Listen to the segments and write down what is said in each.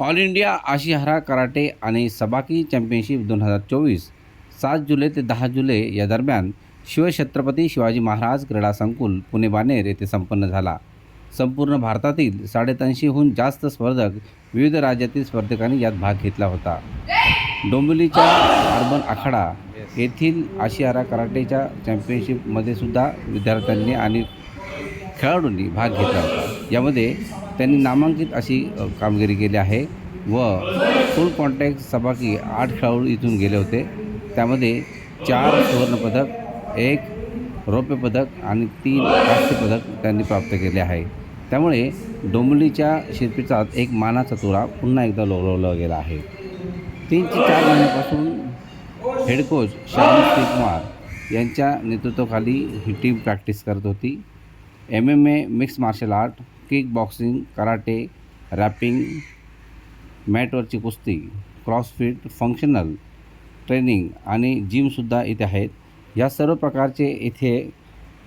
All India आशिहारा karate आणि सबाकी championship दोन हजार चोवीस सात जुलै ते दहा जुलै या दरम्यान शिवछत्रपती शिवाजी महाराज क्रीडा संकुल पुणे बानेर येथे संपन्न झाला. संपूर्ण भारतातील साडेतीनशेहून जास्त स्पर्धक विविध राज्यातील स्पर्धकांनी यात भाग घेतला होता. डोंबिवलीच्या अर्बन आखाडा येथील आशियारा कराटेच्या चॅम्पियनशिपमध्ये सुद्धा विद्यार्थ्यांनी आणि खेळाडूंनी भाग घेतला होता. यामध्ये त्यांनी नामांकित अशी कामगिरी केली आहे व फुल कॉन्टॅक्ट सबाकी आठ खेळाडू इथून गेले होते. त्यामध्ये चार सुवर्णपदक एक रौप्यपदक आणि तीन पदक त्यांनी प्राप्त केले आहे. त्यामुळे डोंबलीच्या शिल्पीचात एक मानाचा तुरा पुन्हा एकदा लोळवला गेला आहे. तीन ते चार महिन्यापासून हेड कोच श्याम श्रीकुमार यांच्या नेतृत्वाखाली ही टीम प्रॅक्टिस करत होती. M M A mix martial art kick boxing karate wrapping मॅटवरची कुस्ती क्रॉसफिट फंक्शनल ट्रेनिंग आणि जिमसुद्धा इथे आहेत. या सर्व प्रकारचे इथे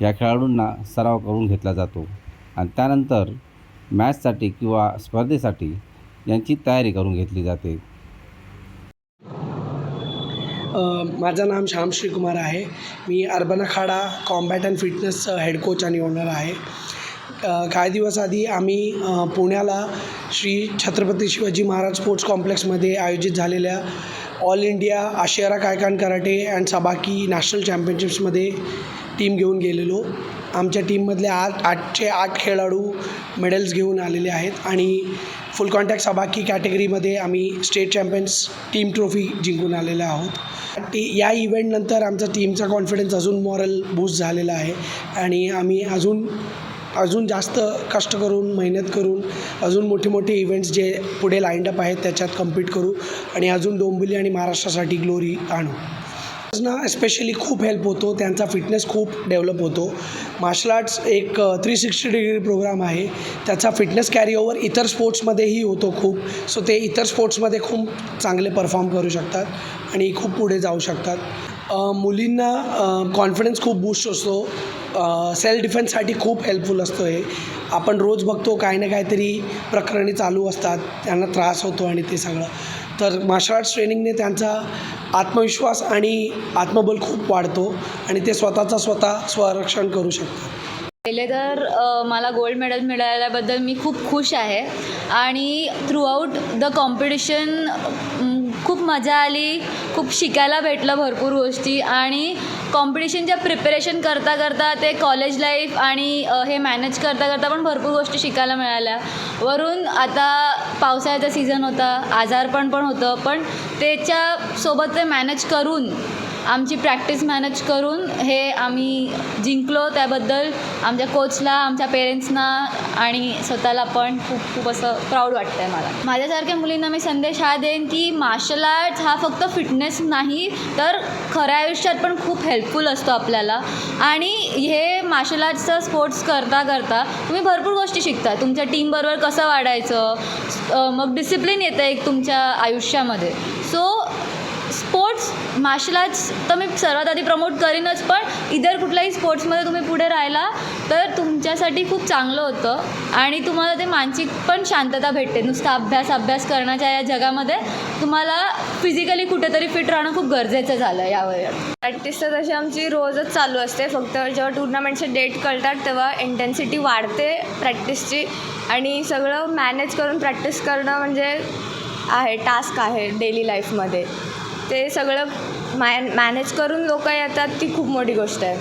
या खेळाडूंना सराव करून घेतला जातो. आणि त्यानंतर मॅचसाठी किंवा स्पर्धेसाठी यांची तयारी करून घेतली जाते. माझं नाम श्याम श्रीकुमार आहे. मी urban Akhada combat and fitness head coach आणि ओनर आहे. काही दिवस आधी आम्ही पुण्याला श्री छत्रपती शिवाजी महाराज स्पोर्ट्स कॉम्प्लेक्समध्ये आयोजित झालेल्या all India Ashihara Kaikan karate and Sabaki national चॅम्पियनशिप्समध्ये team घेऊन गेलेलो. आमच्या टीममधले आठ आठचे आठ खेळाडू मेडल्स घेऊन आलेले आहेत आणि फुल कॉन्टॅक्ट सबाकी कॅटेगरीमध्ये आम्ही स्टेट चॅम्पियन्स टीम ट्रॉफी जिंकून आलेले आहोत. टी या इव्हेंटनंतर आमचा टीमचा कॉन्फिडन्स अजून मॉरल बूस्ट झालेला आहे आणि आम्ही अजून अजून जास्त कष्ट करून मेहनत करून अजून मोठे मोठे इव्हेंट्स जे पुढे लाईंडअप आहेत त्याच्यात कम्पीट करू आणि अजून डोंबिवली आणि महाराष्ट्रासाठी ग्लोरी आणू. ना स्पेशली खूप हेल्प होतो. त्यांचा फिटनेस खूप डेव्हलप होतो. मार्शल आर्ट्स एक थ्री सिक्स्टी डिग्री प्रोग्राम आहे. त्याचा फिटनेस कॅरी ओवर इतर स्पोर्ट्समध्येही होतो खूप. सो ते इतर स्पोर्ट्समध्ये खूप चांगले परफॉर्म करू शकतात आणि खूप पुढे जाऊ शकतात. मुलींना कॉन्फिडन्स खूप बूस्ट असतो. सेल्फ डिफेन्ससाठी खूप हेल्पफुल असतो हे आपण रोज बघतो काही ना काहीतरी प्रकरणे चालू असतात. त्यांना त्रास होतो आणि ते सगळं. तर मार्शल आर्ट्स ट्रेनिंगने त्यांचा आत्मविश्वास आणि आत्मबल खूप वाढतो आणि ते स्वतःचा स्वतः स्वरक्षण करू शकतात. पहिले तर मला गोल्ड मेडल मिळाल्याबद्दल मी खूप खुश आहे. आणि थ्रूआउट द कॉम्पिटिशन खूप मजा आली खूप शिकायला भेटलं भरपूर गोष्टी आणि कॉम्पिटिशनच्या प्रिपरेशन करता करता ते कॉलेज लाईफ आणि हे मॅनेज करता करता पण भरपूर गोष्टी शिकायला मिळाल्या. वरून आता पावसाळ्याचा सीझन होता आजारपण पण होतं पण त्याच्यासोबत ते मॅनेज करून आमची प्रॅक्टिस मॅनेज करून हे आम्ही जिंकलो त्याबद्दल. आमच्या कोचला आमच्या पेरेंट्सना आणि स्वतःला पण खूप खूप असं प्राऊड वाटतं आहे मला. माझ्यासारख्या मुलींना मी संदेश हा देईन की मार्शल आर्ट्स हा फक्त फिटनेस नाही तर खऱ्या आयुष्यात पण खूप हेल्पफुल असतो आपल्याला. आणि हे मार्शल आर्ट्सचं स्पोर्ट्स करता करता तुम्ही भरपूर गोष्टी शिकता. तुमच्या टीमबरोबर कसं वाढायचं? मग डिसिप्लिन येतं एक तुमच्या आयुष्यामध्ये. सो स्पोर्ट्स मार्शल आर्ट्स तर मी सर्वात आधी प्रमोट करीनच पण इतर कुठल्याही स्पोर्ट्समध्ये तुम्ही पुढे राहिला तर तुमच्यासाठी खूप चांगलं होतं. आणि तुम्हाला ते मानसिक पण शांतता भेटते. नुसता अभ्यास अभ्यास करण्याच्या या जगामध्ये तुम्हाला फिजिकली कुठेतरी फिट राहणं खूप गरजेचं झालं यावर. प्रॅक्टिस तर तशी आमची रोजच चालू असते. फक्त जेव्हा टुर्नामेंटचे डेट कळतात तेव्हा इंटेन्सिटी वाढते प्रॅक्टिसची आणि सगळं मॅनेज करून प्रॅक्टिस करणं म्हणजे आहे टास्क आहे डेली लाईफमध्ये ते सगळं मॅ मॅनेज करून लोक येतात ती खूप मोठी गोष्ट आहे.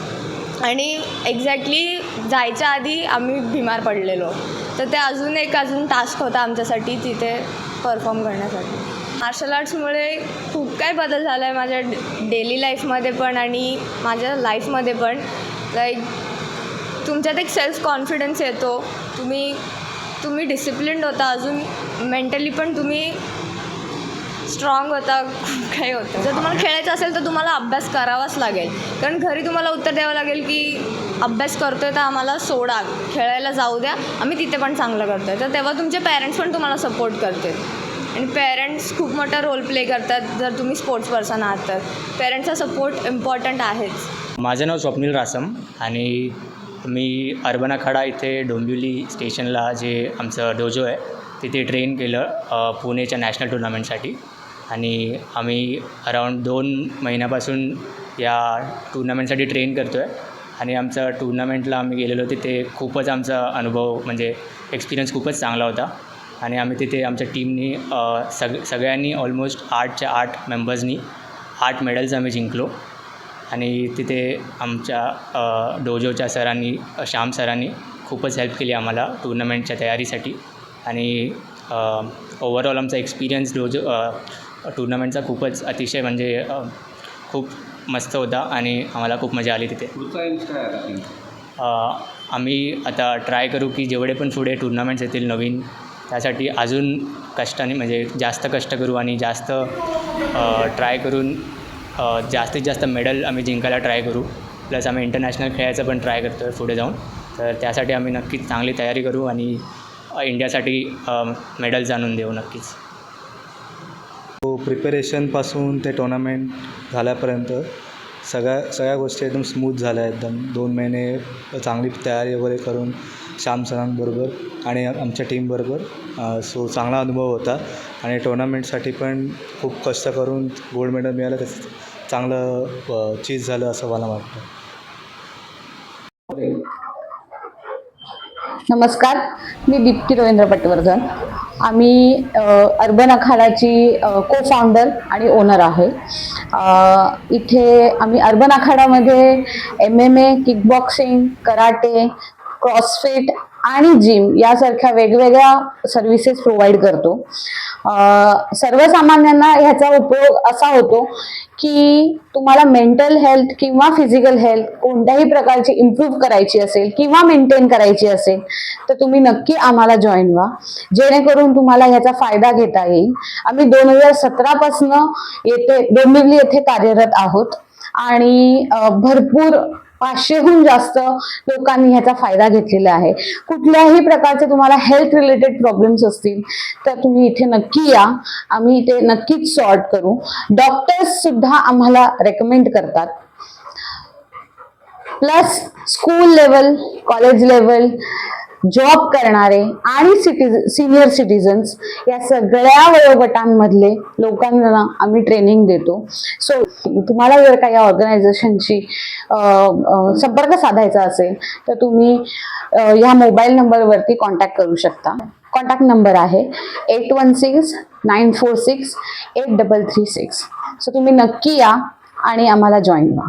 आणि एक्झॅक्टली जायच्या आधी आम्ही बिमार पडलेलो. तर ते अजून एक अजून टास्क होता आमच्यासाठी तिथे परफॉर्म करण्यासाठी. मार्शल आर्ट्समुळे खूप काही बदल झाला आहे माझ्या डेली लाईफमध्ये पण आणि माझ्या लाईफमध्ये पण. लाईक तुमच्यात एक सेल्फ कॉन्फिडन्स येतो. तुम्ही तुम्ही डिसिप्लिन्ड होता अजून. मेंटली पण तुम्ही स्ट्रॉंग होता खूप काही होतं. जर तुम्हाला खेळायचं असेल तर तुम्हाला अभ्यास करावाच लागेल. कारण घरी तुम्हाला उत्तर द्यावं लागेल की अभ्यास करतो आहे तर आम्हाला सोडा खेळायला जाऊ द्या. आम्ही तिथे पण चांगलं करतो आहे तर तेव्हा तुमचे पॅरेंट्स पण तुम्हाला सपोर्ट करतील. आणि पेरेंट्स खूप मोठा रोल प्ले करतात जर तुम्ही स्पोर्ट्स पर्सन आहात तर. पेरेंट्सचा सपोर्ट इम्पॉर्टंट आहेच. माझं नाव स्वप्नील रासम आणि मी अर्बन अखाडा इथे डोंबिवली स्टेशनला जे आमचं डोजो आहे तिथे ट्रेन केलं पुणेच्या नॅशनल टुर्नामेंटसाठी आणि आम्ही अराऊंड दोन महिन्यापासून या टुर्नामेंटसाठी ट्रेन करतो आहे आणि आमचं टुर्नामेंटला आम्ही गेलेलो तिथे खूपच आमचा अनुभव म्हणजे एक्सपिरियन्स खूपच चांगला होता. आणि आम्ही तिथे आमच्या टीमनी सग सगळ्यांनी ऑलमोस्ट आठच्या आठ मेंबर्सनी आठ मेडल्स आम्ही जिंकलो. आणि तिथे आमच्या डोजोच्या सरांनी श्याम सरांनी खूपच हेल्प केली आम्हाला टुर्नामेंटच्या तयारीसाठी. आणि ओवरऑल आमचा एक्सपिरियन्स डोजो टुर्नामेंटचा खूपच अतिशय म्हणजे खूप मस्त होता आणि आम्हाला खूप मजा आली तिथे. आम्ही आता ट्राय करू की जेवढे पण पुढे टुर्नामेंट्स येतील नवीन त्यासाठी अजून कष्टाने म्हणजे जास्त कष्ट करू आणि जास्त ट्राय करून जास्तीत जास्त मेडल आम्ही जिंकायला ट्राय करू. प्लस आम्ही इंटरनॅशनल खेळायचं पण ट्राय करतो आहे पुढे जाऊन. तर त्यासाठी आम्ही नक्कीच चांगली तयारी करू आणि इंडियासाठी मेडल्स आणून देऊ नक्कीच. प्रिपरेशनपासून ते टुर्नामेंट झाल्यापर्यंत सगळ्या सगळ्या गोष्टी एकदम स्मूथ झाल्या एकदम. दोन महिने चांगली तयारी वगैरे करून श्याम सरांबरोबर आणि आमच्या टीमबरोबर सो चांगला अनुभव होता. आणि टुर्नामेंटसाठी पण खूप कष्ट करून गोल्ड मेडल मिळालं. त्याचं चांगलं चीज झालं असं मला वाटतं. नमस्कार. मी दीप्ती रवींद्र पटवर्धन. आम्ही अर्बन अखाडाची को फाउंडर आणि ओनर आहे. इथे आम्ही urban अखाडामध्ये M M A kickboxing karate CrossFit आणि जिम यासारख्या वेगवेगळ्या सर्व्हिसेस प्रोव्हाइड करतो. सर्वसामान्यांना ह्याचा उपयोग असा होतो की तुम्हाला मेंटल हेल्थ किंवा फिजिकल हेल्थ कोणत्याही प्रकारची इम्प्रूव्ह करायची असेल किंवा मेंटेन करायची असेल तर तुम्ही नक्की आम्हाला जॉईन व्हा. जेणेकरून तुम्हाला ह्याचा फायदा घेता येईल. आम्ही दोन हजार सतरापासनं येथे डोंबिवली येथे कार्यरत आहोत. आणि भरपूर पाचशेहून जास्त लोकांनी ह्याचा फायदा घेतलेला आहे. कुठल्याही प्रकारचे तुम्हाला हेल्थ रिलेटेड प्रॉब्लेम्स असतील तर तुम्ही इथे नक्की या. आम्ही इथे नक्कीच सॉर्ट करू. डॉक्टर्स सुद्धा आम्हाला रेकमेंड करतात. Plus school level college level job करणारे आणि सिटीज सिनियर सिटीजन्स या सगळ्या वयोगटांमधले लोकांना आम्ही ट्रेनिंग देतो. सो तुम्हाला जर का या ऑर्गनायझेशनशी संपर्क साधायचा असेल तर तुम्ही ह्या मोबाईल नंबरवरती कॉन्टॅक्ट करू शकता. कॉन्टॅक्ट नंबर आहे eight one six nine four six eight double three six so तुम्ही नक्की या आणि आम्हाला जॉईन व्हा.